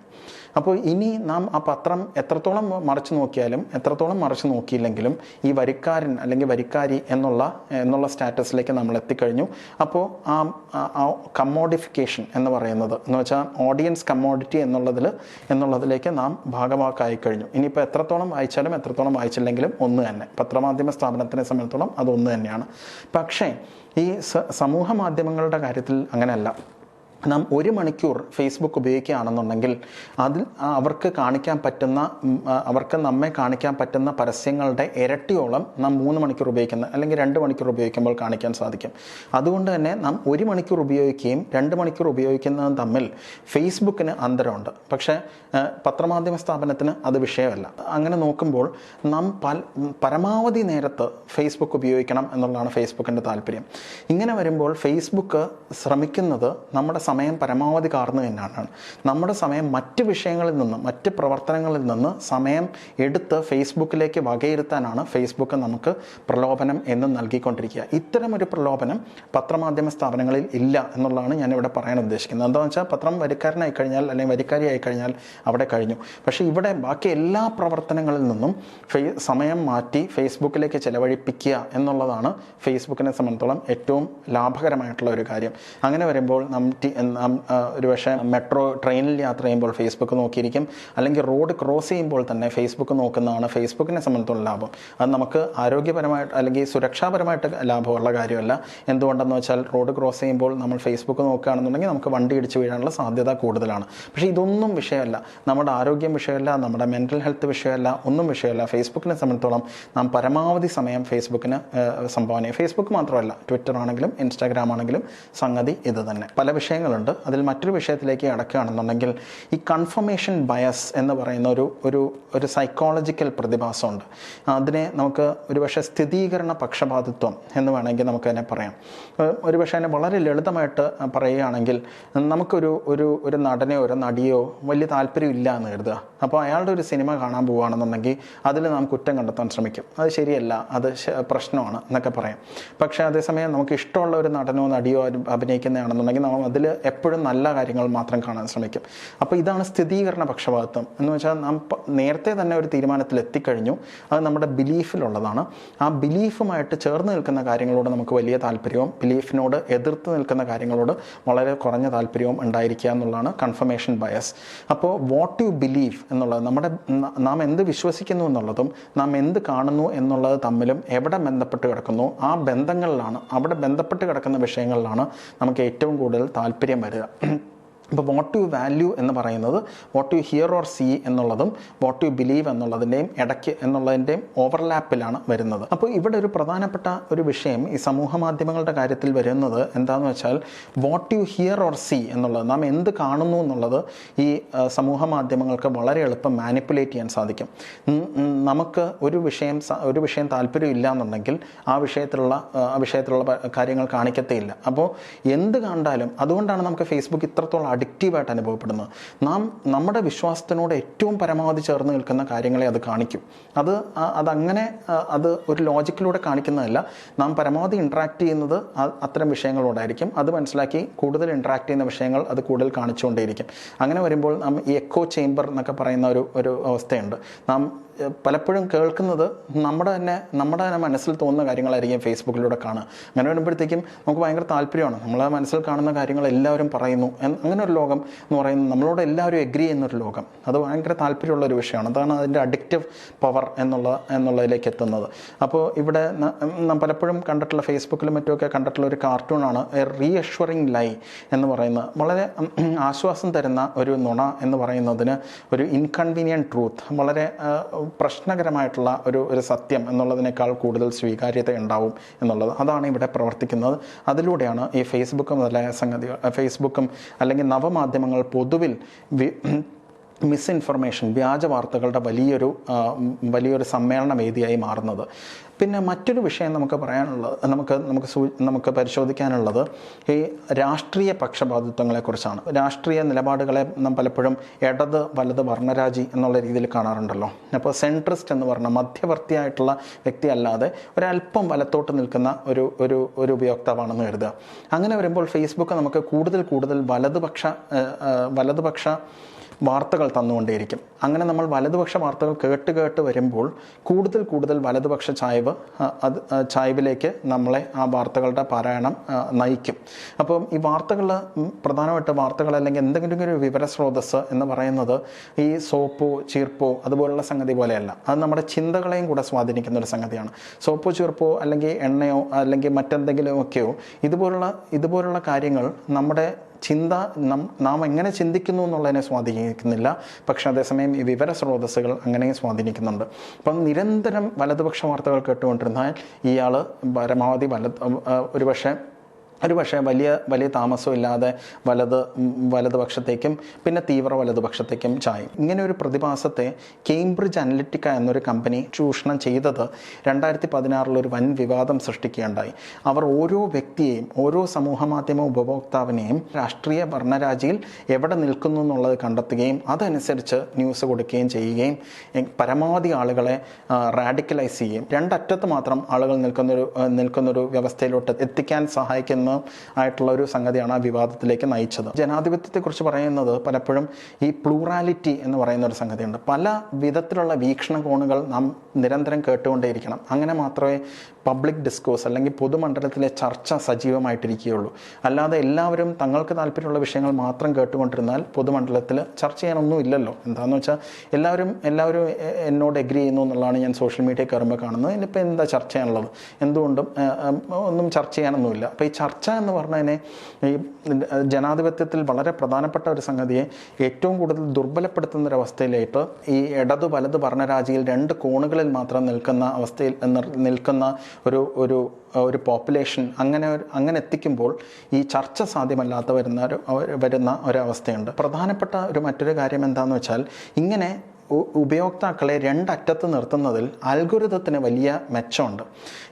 അപ്പോൾ ഇനി നാം ആ പത്രം എത്രത്തോളം മറച്ചു നോക്കിയാലും എത്രത്തോളം മറച്ചു നോക്കിയില്ലെങ്കിലും ഈ വരിക്കാരൻ അല്ലെങ്കിൽ വരിക്കാരി എന്നുള്ള എന്നുള്ള സ്റ്റാറ്റസിലേക്ക് നമ്മൾ എത്തിക്കഴിഞ്ഞു. അപ്പോൾ ആ കമ്മോഡിഫിക്കേഷൻ എന്ന് പറയുന്നത് എന്ന് വെച്ചാൽ ഓഡിയൻസ് കമ്മോഡിറ്റി എന്നുള്ളതിൽ എന്നുള്ളതിലേക്ക് നാം ഭാഗമാക്കായി കഴിഞ്ഞു. ഇനിയിപ്പോൾ എത്രത്തോളം വായിച്ചാലും എത്രത്തോളം വായിച്ചില്ലെങ്കിലും ഒന്ന് തന്നെ. പത്രമാധ്യമ സ്ഥാപനത്തിനെ സംബന്ധിച്ചിടത്തോളം അത് ഒന്ന് തന്നെയാണ്. പക്ഷേ ഈ സമൂഹ മാധ്യമങ്ങളുടെ കാര്യത്തിൽ അങ്ങനെയല്ല. നാം ഒരു മണിക്കൂർ ഫേസ്ബുക്ക് ഉപയോഗിക്കുകയാണെന്നുണ്ടെങ്കിൽ അതിൽ അവർക്ക് കാണിക്കാൻ പറ്റുന്ന അവർക്ക് നമ്മെ കാണിക്കാൻ പറ്റുന്ന പരസ്യങ്ങളുടെ ഇരട്ടിയോളം നാം മൂന്ന് മണിക്കൂർ ഉപയോഗിക്കുന്ന അല്ലെങ്കിൽ രണ്ട് മണിക്കൂർ ഉപയോഗിക്കുമ്പോൾ കാണിക്കാൻ സാധിക്കും. അതുകൊണ്ട് തന്നെ നാം ഒരു മണിക്കൂർ ഉപയോഗിക്കുകയും രണ്ട് മണിക്കൂർ ഉപയോഗിക്കുന്നതും തമ്മിൽ ഫേസ്ബുക്കിന് അന്തരമുണ്ട്. പക്ഷേ പത്രമാധ്യമ സ്ഥാപനത്തിന് അത് വിഷയമല്ല. അങ്ങനെ നോക്കുമ്പോൾ നാം പല പരമാവധി നേരത്ത് ഫേസ്ബുക്ക് ഉപയോഗിക്കണം എന്നുള്ളതാണ് ഫേസ്ബുക്കിന്റെ താല്പര്യം. ഇങ്ങനെ വരുമ്പോൾ ഫേസ്ബുക്ക് ശ്രമിക്കുന്നത് നമ്മുടെ സമയം പരമാവധി കാർന്നു തന്നെയാണ് നമ്മുടെ സമയം മറ്റ് വിഷയങ്ങളിൽ നിന്ന് മറ്റ് പ്രവർത്തനങ്ങളിൽ നിന്ന് സമയം എടുത്ത് ഫേസ്ബുക്കിലേക്ക് വകയിരുത്താനാണ് ഫേസ്ബുക്ക് നമുക്ക് പ്രലോഭനം എന്ന് നൽകിക്കൊണ്ടിരിക്കുക. ഇത്തരം ഒരു പ്രലോഭനം പത്രമാധ്യമ സ്ഥാപനങ്ങളിൽ ഇല്ല എന്നുള്ളതാണ് ഞാനിവിടെ പറയാൻ ഉദ്ദേശിക്കുന്നത്. എന്താണെന്ന് വെച്ചാൽ പത്രം വരിക്കാരനായി കഴിഞ്ഞാൽ അല്ലെങ്കിൽ വരിക്കാരിയായി കഴിഞ്ഞാൽ അവിടെ കഴിഞ്ഞു. പക്ഷേ ഇവിടെ ബാക്കി എല്ലാ പ്രവർത്തനങ്ങളിൽ നിന്നും സമയം മാറ്റി ഫേസ്ബുക്കിലേക്ക് ചെലവഴിപ്പിക്കുക എന്നുള്ളതാണ് ഫേസ്ബുക്കിനെ സംബന്ധിച്ചോളം ഏറ്റവും ലാഭകരമായിട്ടുള്ള ഒരു കാര്യം. അങ്ങനെ വരുമ്പോൾ നാം ആ, ഒരുപക്ഷെ മെട്രോ ട്രെയിനിൽ യാത്ര ചെയ്യുമ്പോൾ ഫേസ്ബുക്ക് നോക്കിയിരിക്കും. അല്ലെങ്കിൽ റോഡ് ക്രോസ് ചെയ്യുമ്പോൾ തന്നെ ഫേസ്ബുക്ക് നോക്കുന്നതാണ് ഫേസ്ബുക്കിനെ സംബന്ധിച്ചുള്ള ലാഭം. അത് നമുക്ക് ആരോഗ്യപരമായിട്ട് അല്ലെങ്കിൽ സുരക്ഷാപരമായിട്ട് ലാഭമുള്ള കാര്യമല്ല. എന്തുകൊണ്ടെന്ന് വെച്ചാൽ റോഡ് ക്രോസ് ചെയ്യുമ്പോൾ നമ്മൾ ഫേസ്ബുക്ക് നോക്കുകയാണെന്നുണ്ടെങ്കിൽ നമുക്ക് വണ്ടി ഇടിച്ച് വീഴാനുള്ള സാധ്യത കൂടുതലാണ്. പക്ഷേ ഇതൊന്നും വിഷയമല്ല. നമ്മുടെ ആരോഗ്യം വിഷയമല്ല നമ്മുടെ മെന്റൽ ഹെൽത്ത് വിഷയമല്ല ഒന്നും വിഷയമല്ല. ഫേസ്ബുക്കിനെ സംബന്ധിച്ചോളം നാം പരമാവധി സമയം ഫേസ്ബുക്കിന് സംഭാവന ഫേസ്ബുക്ക് മാത്രമല്ല ട്വിറ്റർ ആണെങ്കിലും ഇൻസ്റ്റാഗ്രാം ആണെങ്കിലും സംഗതി ഇത് തന്നെ. പല വിഷയങ്ങളുണ്ട് അതിൽ മറ്റൊരു വിഷയത്തിലേക്ക് അടക്കുകയാണെന്നുണ്ടെങ്കിൽ ഈ കൺഫർമേഷൻ ബയസ് എന്ന് പറയുന്ന ഒരു ഒരു ഒരു സൈക്കോളജിക്കൽ പ്രതിഭാസമുണ്ട്. അതിനെ നമുക്ക് ഒരുപക്ഷെ സ്ഥിരീകരണ പക്ഷപാതിത്വം എന്ന് വേണമെങ്കിൽ നമുക്ക് അതിനെ പറയാം. ഒരുപക്ഷെ അതിനെ വളരെ ലളിതമായിട്ട് പറയുകയാണെങ്കിൽ നമുക്കൊരു ഒരു ഒരു നടനെയോ ഒരു നടിയോ വലിയ താല്പര്യമില്ല എന്ന് കരുതുക. അപ്പോൾ അയാളുടെ ഒരു സിനിമ കാണാൻ പോവുകയാണെന്നുണ്ടെങ്കിൽ അതിൽ നാം കുറ്റം കണ്ടെത്താൻ ശ്രമിക്കും. അത് ശരിയല്ല അത് പ്രശ്നമാണ് എന്നൊക്കെ പറയാം. പക്ഷേ അതേസമയം നമുക്ക് ഇഷ്ടമുള്ള ഒരു നടനോ നടിയോ അഭി- അഭിനയിക്കുന്നതാണെന്നുണ്ടെങ്കിൽ നമ്മൾ അതിൽ എപ്പോഴും നല്ല കാര്യങ്ങൾ മാത്രം കാണാൻ ശ്രമിക്കും. അപ്പോൾ ഇതാണ് സ്ഥിരീകരണ പക്ഷപാതത്വം. എന്ന് വെച്ചാൽ നാം നേരത്തെ തന്നെ ഒരു തീരുമാനത്തിൽ എത്തിക്കഴിഞ്ഞു. അത് നമ്മുടെ ബിലീഫിലുള്ളതാണ്. ആ ബിലീഫുമായിട്ട് ചേർന്ന് നിൽക്കുന്ന കാര്യങ്ങളോട് നമുക്ക് വലിയ താല്പര്യവും ബിലീഫിനോട് എതിർത്ത് നിൽക്കുന്ന കാര്യങ്ങളോട് വളരെ കുറഞ്ഞ താല്പര്യവും ഉണ്ടായിരിക്കുക എന്നുള്ളതാണ് കൺഫർമേഷൻ ബയസ് അപ്പോൾ വാട്ട് യു ബിലീവ് എന്നുള്ളത് നമ്മുടെ നാം എന്ത് വിശ്വസിക്കുന്നു എന്നുള്ളതും നാം എന്ത് കാണുന്നു എന്നുള്ളത് തമ്മിലും എവിടെ ബന്ധപ്പെട്ട് കിടക്കുന്നു ആ ബന്ധങ്ങളിലാണ് അവിടെ ബന്ധപ്പെട്ട് കിടക്കുന്ന വിഷയങ്ങളിലാണ് നമുക്ക് ഏറ്റവും കൂടുതൽ താല്പര്യം 店买的。ഇപ്പോൾ വാട്ട് യു വാല്യൂ എന്ന് പറയുന്നത് what you hear or see എന്നുള്ളതും വാട്ട് യു ബിലീവ് എന്നുള്ളതിന്റെയും ഇടയ്ക്ക് എന്നുള്ളതിന്റെയും ഓവർലാപ്പിലാണ് വരുന്നത്. അപ്പോൾ ഇവിടെ ഒരു പ്രധാനപ്പെട്ട ഒരു വിഷയം ഈ സമൂഹ മാധ്യമങ്ങളുടെ കാര്യത്തിൽ വരുന്നത് എന്താണെന്ന് വെച്ചാൽ what you hear or see എന്നുള്ളത് നാം എന്ത് കാണുന്നു എന്നുള്ളത് ഈ സമൂഹ മാധ്യമങ്ങൾക്ക് വളരെ എളുപ്പം മാനിപ്പുലേറ്റ് ചെയ്യാൻ സാധിക്കും. നമുക്ക് ഒരു വിഷയം ഒരു വിഷയം താല്പര്യം ഇല്ല എന്നുണ്ടെങ്കിൽ ആ വിഷയത്തിലുള്ള ആ, വിഷയത്തിലുള്ള കാര്യങ്ങൾ കാണിക്കത്തേയില്ല. അപ്പോൾ എന്ത് കണ്ടാലും അതുകൊണ്ടാണ് നമുക്ക് ഫേസ്ബുക്ക് ഇത്രത്തോളം അഡിക്റ്റീവായിട്ട് അനുഭവപ്പെടുന്നത് നാം നമ്മുടെ വിശ്വാസത്തിനോട് ഏറ്റവും പരമാവധി ചേർന്ന് നിൽക്കുന്ന കാര്യങ്ങളെ അത് കാണിക്കും. അത് അതങ്ങനെ അത് ഒരു ലോജിക്കിലൂടെ കാണിക്കുന്നതല്ല. നാം പരമാവധി ഇൻട്രാക്ട് ചെയ്യുന്നത് അത്തരം വിഷയങ്ങളോടായിരിക്കും. അത് മനസ്സിലാക്കി കൂടുതൽ ഇൻട്രാക്ട് ചെയ്യുന്ന വിഷയങ്ങൾ അത് കൂടുതൽ കാണിച്ചുകൊണ്ടേയിരിക്കും. അങ്ങനെ വരുമ്പോൾ നാം ഈ എക്കോ ചേംബർ എന്നൊക്കെ പറയുന്ന ഒരു ഒരു അവസ്ഥയുണ്ട്. നാം പലപ്പോഴും കേൾക്കുന്നത് നമ്മുടെ തന്നെ നമ്മുടെ തന്നെ മനസ്സിൽ തോന്നുന്ന കാര്യങ്ങളായിരിക്കും ഫേസ്ബുക്കിലൂടെ കാണുക. അങ്ങനെ വരുമ്പോഴത്തേക്കും നമുക്ക് ഭയങ്കര താല്പര്യമാണ്. നമ്മളെ മനസ്സിൽ കാണുന്ന കാര്യങ്ങൾ എല്ലാവരും പറയുന്നു അങ്ങനെ ഒരു ലോകം എന്ന് പറയുന്നത് നമ്മളോട് എല്ലാവരും എഗ്രി ചെയ്യുന്നൊരു ലോകം. അത് ഭയങ്കര താല്പര്യമുള്ള ഒരു വിഷയമാണ്. അതാണ് അതിന്റെ അഡിക്റ്റീവ് പവർ എന്നുള്ള എന്നുള്ളതിലേക്ക് എത്തുന്നത്. അപ്പോൾ ഇവിടെ പലപ്പോഴും കണ്ടിട്ടുള്ള ഫേസ്ബുക്കിലും മറ്റുമൊക്കെ കണ്ടിട്ടുള്ള ഒരു കാർട്ടൂണാണ് റീഅഷ്വറിങ് ലൈ എന്ന് പറയുന്നത്. വളരെ ആശ്വാസം തരുന്ന ഒരു നുണ എന്ന് പറയുന്നതിന് ഒരു ഇൻകൺവീനിയന്റ് ട്രൂത്ത് വളരെ പ്രശ്നകരമായിട്ടുള്ള ഒരു ഒരു സത്യം എന്നുള്ളതിനേക്കാൾ കൂടുതൽ സ്വീകാര്യത ഉണ്ടാവും എന്നുള്ളത് അതാണ് ഇവിടെ പ്രവർത്തിക്കുന്നത്. അതിലൂടെയാണ് ഈ ഫേസ്ബുക്കും മുതലായ സംഗതികൾ ഫേസ്ബുക്കും അല്ലെങ്കിൽ നവമാധ്യമങ്ങൾ പൊതുവിൽ മിസ്ഇൻഫർമേഷൻ വ്യാജ വാർത്തകളുടെ വലിയൊരു വലിയൊരു സമ്മേളന വേദിയായി മാറുന്നത്. പിന്നെ മറ്റൊരു വിഷയം നമുക്ക് പറയാനുള്ളത് നമുക്ക് നമുക്ക് സൂ നമുക്ക് പരിശോധിക്കാനുള്ളത് ഈ രാഷ്ട്രീയ പക്ഷപാതിത്വങ്ങളെക്കുറിച്ചാണ് രാഷ്ട്രീയ നിലപാടുകളെ നാം പലപ്പോഴും ഇടത് വലത് വർണരാജി എന്നുള്ള രീതിയിൽ കാണാറുണ്ടല്ലോ. അപ്പോൾ സെൻട്രിസ്റ്റ് എന്ന് പറഞ്ഞ മധ്യവർത്തിയായിട്ടുള്ള വ്യക്തി അല്ലാതെ ഒരല്പം വലത്തോട്ട് നിൽക്കുന്ന ഒരു ഒരു ഒരു ഉപയോക്താവാണെന്ന് കരുതുക. അങ്ങനെ വരുമ്പോൾ ഫേസ്ബുക്ക് നമുക്ക് കൂടുതൽ കൂടുതൽ വലതുപക്ഷ വലതുപക്ഷ വാർത്തകൾ തന്നുകൊണ്ടേയിരിക്കും. അങ്ങനെ നമ്മൾ വലതുപക്ഷ വാർത്തകൾ കേട്ട് കേട്ട് വരുമ്പോൾ കൂടുതൽ കൂടുതൽ വലതുപക്ഷ ചായ്വ് അത് ചായ്വിലേക്ക് നമ്മളെ ആ വാർത്തകളുടെ പാരായണം നയിക്കും. അപ്പം ഈ വാർത്തകൾ പ്രധാനമായിട്ട് വാർത്തകൾ അല്ലെങ്കിൽ എന്തെങ്കിലും ഒരു വിവര സ്രോതസ് എന്ന് പറയുന്നത് ഈ സോപ്പോ ചീർപ്പോ അതുപോലുള്ള സംഗതി പോലെയല്ല. അത് നമ്മുടെ ചിന്തകളെയും കൂടെ സ്വാധീനിക്കുന്ന ഒരു സംഗതിയാണ്. സോപ്പോ ചീർപ്പോ അല്ലെങ്കിൽ എണ്ണയോ അല്ലെങ്കിൽ മറ്റെന്തെങ്കിലുമൊക്കെയോ ഇതുപോലുള്ള ഇതുപോലുള്ള കാര്യങ്ങൾ നമ്മുടെ ചിന്ത നം എങ്ങനെ ചിന്തിക്കുന്നു എന്നുള്ളതിനെ സ്വാധീനിക്കുന്നില്ല. പക്ഷേ അതേസമയം ഈ വിവര സ്രോതസ്സുകൾ അങ്ങനെ സ്വാധീനിക്കുന്നുണ്ട്. അപ്പം നിരന്തരം വലതുപക്ഷ വാർത്തകൾ കേട്ടുകൊണ്ടിരുന്നാൽ ഇയാൾ പരമാവധി വല ഒരുപക്ഷെ ഒരു പക്ഷേ വലിയ വലിയ താമസം ഇല്ലാതെ വലത് വലതുപക്ഷത്തേക്കും പിന്നെ തീവ്ര വലതുപക്ഷത്തേക്കും ചായും. ഇങ്ങനെ ഒരു പ്രതിഭാസത്തെ കേംബ്രിഡ്ജ് അനലിറ്റിക്ക എന്നൊരു കമ്പനി ചൂഷണം ചെയ്തത് രണ്ടായിരത്തി പതിനാറിൽ ഒരു വൻ വിവാദം സൃഷ്ടിക്കുകയുണ്ടായി. അവർ ഓരോ വ്യക്തിയെയും ഓരോ സമൂഹ മാധ്യമ ഉപഭോക്താവിനെയും രാഷ്ട്രീയ ഭരണരാജിയിൽ എവിടെ നിൽക്കുന്നു എന്നുള്ളത് കണ്ടെത്തുകയും അതനുസരിച്ച് ന്യൂസ് കൊടുക്കുകയും ചെയ്യുകയും പരമാവധി ആളുകളെ റാഡിക്കലൈസ് ചെയ്യുകയും രണ്ടറ്റത്ത് മാത്രം ആളുകൾ നിൽക്കുന്നൊരു നിൽക്കുന്നൊരു വ്യവസ്ഥയിലോട്ട് എത്തിക്കാൻ സഹായിക്കുന്ന ആയിട്ടുള്ള ഒരു സംഗതിയാണ് ആ വിവാദത്തിലേക്ക് നയിച്ചത്. ജനാധിപത്യത്തെക്കുറിച്ച് പറയുന്നത് പലപ്പോഴും ഈ പ്ലൂറാലിറ്റി എന്ന് പറയുന്ന ഒരു സംഗതിയുണ്ട്. പല വിധത്തിലുള്ള വീക്ഷണകോണുകൾ നാം നിരന്തരം കേട്ടുകൊണ്ടേയിരിക്കണം. അങ്ങനെ മാത്രമേ പബ്ലിക് ഡിസ്കോഴ്സ് അല്ലെങ്കിൽ പൊതുമണ്ഡലത്തിലെ ചർച്ച സജീവമായിട്ടിരിക്കുകയുള്ളൂ. അല്ലാതെ എല്ലാവരും തങ്ങൾക്ക് താല്പര്യമുള്ള വിഷയങ്ങൾ മാത്രം കേട്ടുകൊണ്ടിരുന്നാൽ പൊതുമണ്ഡലത്തിൽ ചർച്ച ചെയ്യാനൊന്നും ഇല്ലല്ലോ. എന്താണെന്ന് വെച്ചാൽ എല്ലാവരും എല്ലാവരും എന്നോട് എഗ്രി ചെയ്യുന്നു എന്നുള്ളതാണ് ഞാൻ സോഷ്യൽ മീഡിയ കയറുമ്പോൾ കാണുന്നത്. ഇനിയിപ്പോൾ എന്താ ചർച്ച ചെയ്യാനുള്ളത്? എന്തുകൊണ്ടും ഒന്നും ചർച്ച ചെയ്യാനൊന്നുമില്ല. അപ്പോൾ ഈ ചർച്ച എന്ന് പറഞ്ഞതിനെ ഈ ജനാധിപത്യത്തിൽ വളരെ പ്രധാനപ്പെട്ട ഒരു സംഗതിയെ ഏറ്റവും കൂടുതൽ ദുർബലപ്പെടുത്തുന്ന ഒരു അവസ്ഥയിലായിട്ട് ഈ ഇടതു വലത് ഭരണരാജിയിൽ രണ്ട് കോണുകളിൽ മാത്രം നിൽക്കുന്ന അവസ്ഥയിൽ നിൽക്കുന്ന ഒരു ഒരു ഒരു പോപ്പുലേഷൻ അങ്ങനെ അങ്ങനെ എത്തിക്കുമ്പോൾ ഈ ചർച്ച സാധ്യമല്ലാത്ത വരുന്ന ഒരു വരുന്ന ഒരവസ്ഥയുണ്ട്. പ്രധാനപ്പെട്ട ഒരു മറ്റൊരു കാര്യം എന്താണെന്ന് വെച്ചാൽ ഇങ്ങനെ ഉപയോക്താക്കളെ രണ്ടറ്റത്ത് നിർത്തുന്നതിൽ അൽഗുരുതത്തിന് വലിയ മെച്ചമുണ്ട്.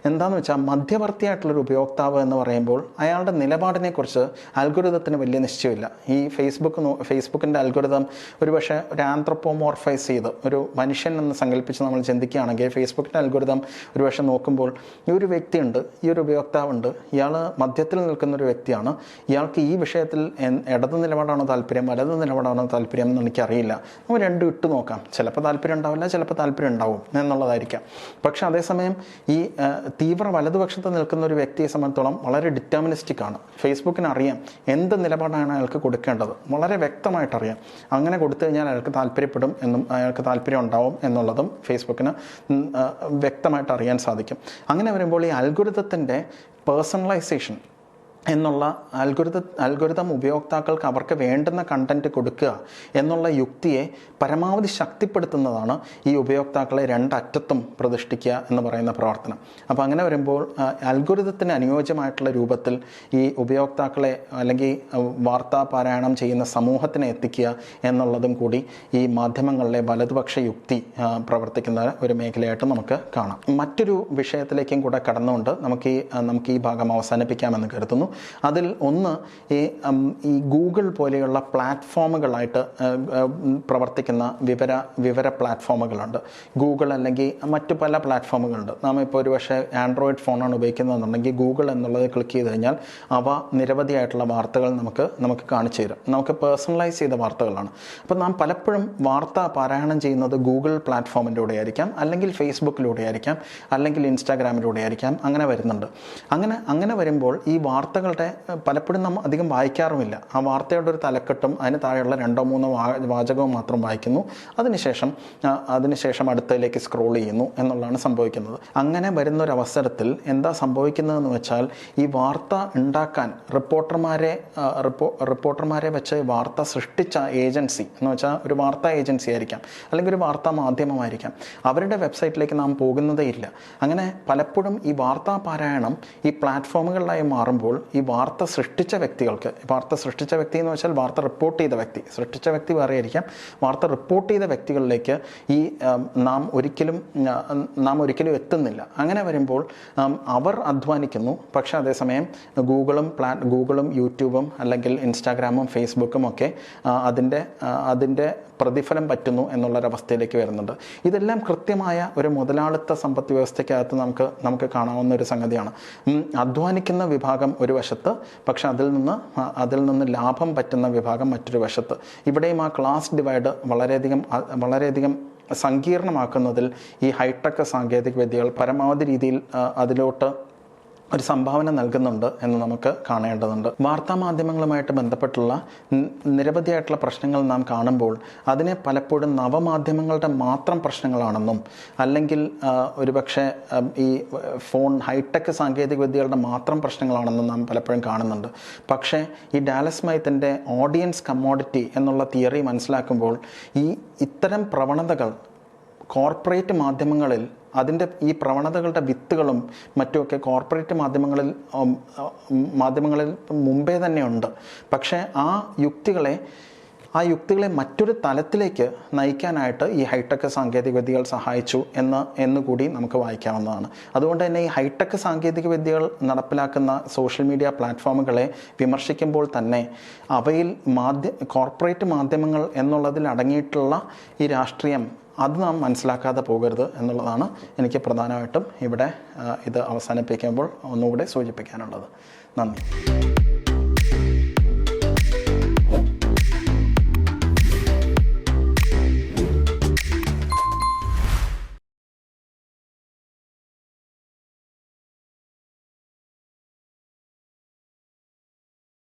എന്താണെന്ന് വെച്ചാൽ മധ്യവർത്തിയായിട്ടുള്ളൊരു ഉപയോക്താവ് എന്ന് പറയുമ്പോൾ അയാളുടെ നിലപാടിനെക്കുറിച്ച് അൽഗുരുതത്തിന് വലിയ നിശ്ചയമില്ല. ഈ ഫേസ്ബുക്ക് ഫേസ്ബുക്കിന്റെ അൽഗുരുതം ഒരു പക്ഷേ ഒരു ആന്ത്രപ്പോമോർഫൈസ് ചെയ്ത് ഒരു മനുഷ്യൻ എന്ന് സങ്കല്പിച്ച് നമ്മൾ ചിന്തിക്കുകയാണെങ്കിൽ ഫേസ്ബുക്കിന്റെ അൽഗുരുതം ഒരു പക്ഷേ നോക്കുമ്പോൾ ഈ ഒരു വ്യക്തിയുണ്ട് ഈ ഒരു ഉപയോക്താവുണ്ട് ഇയാൾ മധ്യത്തിൽ നിൽക്കുന്ന ഒരു വ്യക്തിയാണ് ഇയാൾക്ക് ഈ വിഷയത്തിൽ ഇടത് നിലപാടാണോ താല്പര്യം വലത് നിലപാടാണോ താല്പര്യം എന്ന് എനിക്കറിയില്ല. നമുക്ക് രണ്ടും ഇട്ട് നോക്കാം. ചിലപ്പോൾ താല്പര്യം ഉണ്ടാവില്ല ചിലപ്പോൾ താല്പര്യം ഉണ്ടാവും എന്നുള്ളതായിരിക്കാം. പക്ഷേ അതേസമയം ഈ തീവ്ര വലതുപക്ഷത്ത് നിൽക്കുന്ന ഒരു വ്യക്തിയെ സംബന്ധിച്ചോളം വളരെ ഡിറ്റർമിനിസ്റ്റിക് ആണ്. ഫേസ്ബുക്കിന് അറിയാം എന്ത് നിലപാടാണ് അയാൾക്ക് കൊടുക്കേണ്ടത്. വളരെ വ്യക്തമായിട്ട് അറിയാം. അങ്ങനെ കൊടുത്തു കഴിഞ്ഞാൽ അയാൾക്ക് താല്പര്യപ്പെടും എന്നും അയാൾക്ക് താല്പര്യം ഉണ്ടാവും എന്നുള്ളതും ഫേസ്ബുക്കിന് വ്യക്തമായിട്ട് അറിയാൻ സാധിക്കും. അങ്ങനെ വരുമ്പോൾ ഈ അൽഗുരുതത്തിന്റെ പേഴ്സണലൈസേഷൻ എന്നുള്ള അൽഗുരുത അൽഗുരുതം ഉപയോക്താക്കൾക്ക് അവർക്ക് വേണ്ടുന്ന കണ്ടന്റ് കൊടുക്കുക എന്നുള്ള യുക്തിയെ പരമാവധി ശക്തിപ്പെടുത്തുന്നതാണ് ഈ ഉപയോക്താക്കളെ രണ്ടറ്റത്തും പ്രതിഷ്ഠിക്കുക എന്ന് പറയുന്ന പ്രവർത്തനം. അപ്പോൾ അങ്ങനെ വരുമ്പോൾ അൽഗുരുതത്തിന് അനുയോജ്യമായിട്ടുള്ള രൂപത്തിൽ ഈ ഉപയോക്താക്കളെ അല്ലെങ്കിൽ വാർത്താ പാരായണം ചെയ്യുന്ന സമൂഹത്തിനെ എത്തിക്കുക എന്നുള്ളതും കൂടി ഈ മാധ്യമങ്ങളിലെ വലതുപക്ഷ യുക്തി പ്രവർത്തിക്കുന്ന ഒരു മേഖലയായിട്ട് നമുക്ക് കാണാം. മറ്റൊരു വിഷയത്തിലേക്കും കൂടെ കടന്നുകൊണ്ട് നമുക്ക് ഈ നമുക്ക് ഈ ഭാഗം അവസാനിപ്പിക്കാമെന്ന് കരുതുന്നു. അതിൽ ഒന്ന് ഈ ഗൂഗിൾ പോലെയുള്ള പ്ലാറ്റ്ഫോമുകളായിട്ട് പ്രവർത്തിക്കുന്ന വിവര വിവര പ്ലാറ്റ്ഫോമുകളുണ്ട്. ഗൂഗിൾ അല്ലെങ്കിൽ മറ്റു പല പ്ലാറ്റ്ഫോമുകളുണ്ട്. നാം ഇപ്പോൾ ഒരു പക്ഷേ ആൻഡ്രോയിഡ് ഫോണാണ് ഉപയോഗിക്കുന്നതെന്നുണ്ടെങ്കിൽ ഗൂഗിൾ എന്നുള്ളത് ക്ലിക്ക് ചെയ്ത് കഴിഞ്ഞാൽ അവ നിരവധിയായിട്ടുള്ള വാർത്തകൾ നമുക്ക് നമുക്ക് കാണിച്ചു തരും. നമുക്ക് പേഴ്സണലൈസ് ചെയ്ത വാർത്തകളാണ്. അപ്പോൾ നാം പലപ്പോഴും വാർത്ത പാരായണം ചെയ്യുന്നത് ഗൂഗിൾ പ്ലാറ്റ്ഫോമിലൂടെ ആയിരിക്കാം അല്ലെങ്കിൽ ഫേസ്ബുക്കിലൂടെ ആയിരിക്കാം അല്ലെങ്കിൽ ഇൻസ്റ്റാഗ്രാമിലൂടെ ആയിരിക്കാം അങ്ങനെ വരുന്നുണ്ട്. അങ്ങനെ അങ്ങനെ വരുമ്പോൾ ഈ വാർത്തകളുടെ പലപ്പോഴും നമ്മൾ അധികം വായിക്കാറുമില്ല. ആ വാർത്തയുടെ ഒരു തലക്കെട്ടും അതിന് താഴെയുള്ള രണ്ടോ മൂന്നോ വാചകവും മാത്രം വായിക്കുന്നു. അതിനുശേഷം അതിനുശേഷം അടുത്തതിലേക്ക് സ്ക്രോൾ ചെയ്യുന്നു എന്നുള്ളതാണ് സംഭവിക്കുന്നത്. അങ്ങനെ വരുന്ന ഒരു അവസരത്തിൽ എന്താ സംഭവിക്കുന്നതെന്ന് വെച്ചാൽ ഈ വാർത്ത ഉണ്ടാക്കാൻ റിപ്പോർട്ടർമാരെ റിപ്പോ റിപ്പോർട്ടർമാരെ വെച്ച് വാർത്ത സൃഷ്ടിച്ച ഏജൻസി എന്ന് വെച്ചാൽ ഒരു വാർത്താ ഏജൻസി ആയിരിക്കാം. അല്ലെങ്കിൽ ഒരു വാർത്താ മാധ്യമമായിരിക്കാം. അവരുടെ വെബ്സൈറ്റിലേക്ക് നാം പോകുന്നതേ ഇല്ല. അങ്ങനെ പലപ്പോഴും ഈ വാർത്താ പാരായണം ഈ പ്ലാറ്റ്ഫോമുകളിലായി മാറുമ്പോൾ ഈ വാർത്ത സൃഷ്ടിച്ച വ്യക്തികൾക്ക് വാർത്ത സൃഷ്ടിച്ച വ്യക്തി എന്ന് വെച്ചാൽ വാർത്ത റിപ്പോർട്ട് ചെയ്ത വ്യക്തി സൃഷ്ടിച്ച വ്യക്തി വേറെ ആയിരിക്കാം. വാർത്ത റിപ്പോർട്ട് ചെയ്ത വ്യക്തികളിലേക്ക് ഈ നാം ഒരിക്കലും നാം ഒരിക്കലും എത്തുന്നില്ല. അങ്ങനെ വരുമ്പോൾ അവർ അധ്വാനിക്കുന്നു. പക്ഷേ അതേസമയം ഗൂഗിളും പ്ലാ ഗൂഗിളും യൂട്യൂബും അല്ലെങ്കിൽ ഇൻസ്റ്റാഗ്രാമും ഫേസ്ബുക്കും ഒക്കെ അതിന്റെ അതിന്റെ പ്രതിഫലം പറ്റുന്നു എന്നുള്ളൊരവസ്ഥയിലേക്ക് വരുന്നുണ്ട്. ഇതെല്ലാം കൃത്യമായ ഒരു മുതലാളിത്ത സമ്പത്ത് വ്യവസ്ഥയ്ക്കകത്ത് നമുക്ക് നമുക്ക് കാണാവുന്ന ഒരു സംഗതിയാണ്. അധ്വാനിക്കുന്ന വിഭാഗം ഒരു വശത്ത് പക്ഷെ അതിൽ നിന്ന് അതിൽ നിന്ന് ലാഭം പറ്റുന്ന വിഭാഗം മറ്റൊരു വശത്ത്. ഇവിടെയും ആ ക്ലാസ് ഡിവൈഡ് വളരെയധികം വളരെയധികം സങ്കീർണമാക്കുന്നതിൽ ഈ ഹൈടെക് സാങ്കേതിക വിദ്യകൾ പരമാവധി രീതിയിൽ അതിലോട്ട് ഒരു സംഭാവന നൽകുന്നുണ്ട് എന്ന് നമുക്ക് കാണേണ്ടതുണ്ട്. വാർത്താ മാധ്യമങ്ങളുമായിട്ട് ബന്ധപ്പെട്ടുള്ള നിരവധിയായിട്ടുള്ള പ്രശ്നങ്ങൾ നാം കാണുമ്പോൾ അതിനെ പലപ്പോഴും നവമാധ്യമങ്ങളുടെ മാത്രം പ്രശ്നങ്ങളാണെന്നും അല്ലെങ്കിൽ ഒരുപക്ഷെ ഈ ഫോൺ ഹൈടെക് സാങ്കേതിക വിദ്യകളുടെ മാത്രം പ്രശ്നങ്ങളാണെന്നും നാം പലപ്പോഴും കാണുന്നുണ്ട്. പക്ഷേ ഈ ഡാലസ് മൈത്തിന്റെ ഓഡിയൻസ് കമ്മോഡിറ്റി എന്നുള്ള തിയറി മനസ്സിലാക്കുമ്പോൾ ഈ ഇത്തരം പ്രവണതകൾ കോർപ്പറേറ്റ് മാധ്യമങ്ങളിൽ അതിന്റെ ഈ പ്രവണതകളുടെ വിത്തുകളും മറ്റുമൊക്കെ കോർപ്പറേറ്റ് മാധ്യമങ്ങളിൽ മാധ്യമങ്ങളിൽ മുമ്പേ തന്നെ ഉണ്ട്. പക്ഷേ ആ യുക്തികളെ ആ യുക്തികളെ മറ്റൊരു തലത്തിലേക്ക് നയിക്കാനായിട്ട് ഈ ഹൈടെക് സാങ്കേതികവിദ്യകൾ സഹായിച്ചു എന്ന് എന്നുകൂടി നമുക്ക് വായിക്കാവുന്നതാണ്. അതുകൊണ്ട് തന്നെ ഈ ഹൈടെക് സാങ്കേതികവിദ്യകൾ നടപ്പിലാക്കുന്ന സോഷ്യൽ മീഡിയ പ്ലാറ്റ്ഫോമുകളെ വിമർശിക്കുമ്പോൾ തന്നെ അവയിൽ മാധ്യ കോർപ്പറേറ്റ് മാധ്യമങ്ങൾ എന്നുള്ളതിൽ അടങ്ങിയിട്ടുള്ള ഈ രാഷ്ട്രീയം അത് നാം മനസ്സിലാക്കാതെ പോകരുത് എന്നുള്ളതാണ് എനിക്ക് പ്രധാനമായിട്ടും ഇവിടെ ഇത് അവസാനിപ്പിക്കുമ്പോൾ ഒന്നുകൂടെ സൂചിപ്പിക്കാനുള്ളത്. നന്ദി.